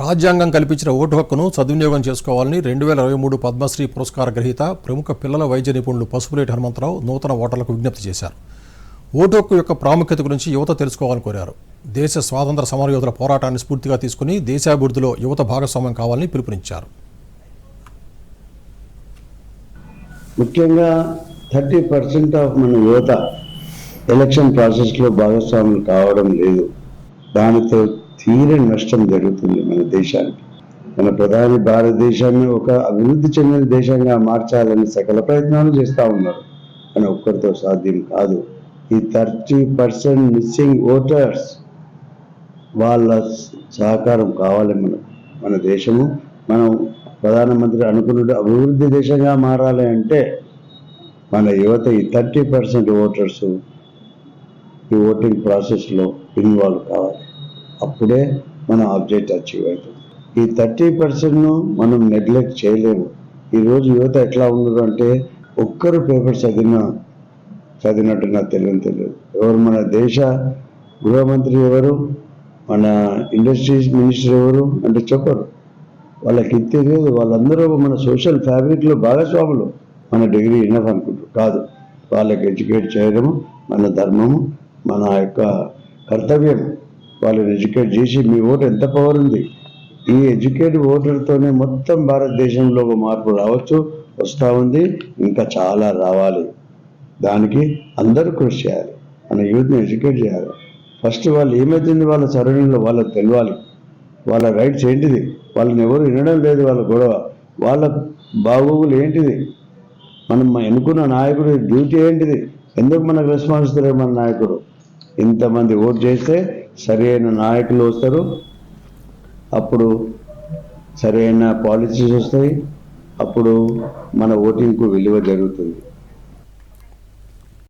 రాజ్యాంగం కల్పించిన ఓటు హక్కును సద్వినియోగం చేసుకోవాలని రెండు వేల ఇరవై మూడు పద్మశ్రీ పురస్కార గ్రహీత ప్రముఖ పిల్లల వైద్య నిపుణులు పసుపులేటి హనుమంతరావు నూతన ఓటర్లకు విజ్ఞప్తి చేశారు. ఓటు హక్కు యొక్క ప్రాముఖ్యత గురించి యువత తెలుసుకోవాలని కోరారు. దేశ స్వాతంత్ర సమరయోధుల పోరాటాన్ని స్ఫూర్తిగా తీసుకుని దేశాభివృద్ధిలో యువత భాగస్వామ్యం కావాలని పిలుపునిచ్చారు. ముఖ్యంగా థర్టీ పర్సెంట్ ఆఫ్ మన యువత ఎలక్షన్ ప్రాసెస్లో భాగస్వాములు కావడం లేదు. దానితో తీరని నష్టం జరుగుతుంది మన దేశానికి. మన ప్రధాని భారతదేశాన్ని ఒక అభివృద్ధి చెందిన దేశంగా మార్చాలని సకల ప్రయత్నాలు చేస్తూ ఉన్నారు. కానీ ఒక్కరితో సాధ్యం కాదు. ఈ థర్టీ పర్సెంట్ మిస్సింగ్ ఓటర్స్ వాళ్ళ సహకారం కావాలి మనకు. మన దేశము మనం ప్రధానమంత్రి అనుకున్నట్టు అభివృద్ధి దేశంగా మారాలి అంటే మన యువత ఈ థర్టీ పర్సెంట్ ఓటర్స్ ఈ ఓటింగ్ ప్రాసెస్లో ఇన్వాల్వ్ కావాలి. అప్పుడే మన ఆబ్జెక్ట్ అచీవ్ అవుతుంది. ఈ థర్టీ పర్సెంట్ను మనం నెగ్లెక్ట్ చేయలేము. ఈరోజు యువత ఎట్లా ఉండదు అంటే ఒక్కరు పేపర్ చదివినా చదివినట్టు నాకు తెలియని తెలియదు. ఎవరు మన దేశ గృహమంత్రి ఎవరు మన ఇండస్ట్రీస్ మినిస్టర్ ఎవరు అంటే చెప్పరు. వాళ్ళకి ఇది తెలియదు. వాళ్ళందరూ మన సోషల్ ఫ్యాబ్రిక్లో భాగస్వాములు. మన డిగ్రీ ఇన్నఫ్ అనుకుంటారు. కాదు. వాళ్ళకి ఎడ్యుకేట్ చేయడము మన ధర్మము మన యొక్క కర్తవ్యం వాళ్ళని ఎడ్యుకేట్ చేసి మీ ఓటు ఎంత పవర్ ఉంది? ఈ ఎడ్యుకేటెడ్ ఓటర్తోనే మొత్తం భారతదేశంలో ఒక మార్పు రావచ్చు వస్తూ ఉంది ఇంకా చాలా రావాలి. దానికి అందరూ కృషి చేయాలి. మన యూత్ని ఎడ్యుకేట్ చేయాలి. ఫస్ట్ వాళ్ళు ఏమవుతుంది వాళ్ళ సరౌండింగ్లో వాళ్ళకి తెలియాలి వాళ్ళ రైట్స్ ఏంటిది? వాళ్ళని ఎవరు వినడం లేదు వాళ్ళ గొడవ. వాళ్ళ బాగోగులు ఏంటిది? మనం ఎన్నుకున్న నాయకుడి డ్యూటీ ఏంటిది? ఎందుకు మనకు రెస్పాన్స్ తెలియదు మన నాయకుడు? ఇంతమంది ఓటు చేస్తే సరైన నాయకులు వస్తారు. అప్పుడు సరైన పాలసీస్ వస్తాయి. అప్పుడు మన ఓటింగ్కు విలువ జరుగుతుంది.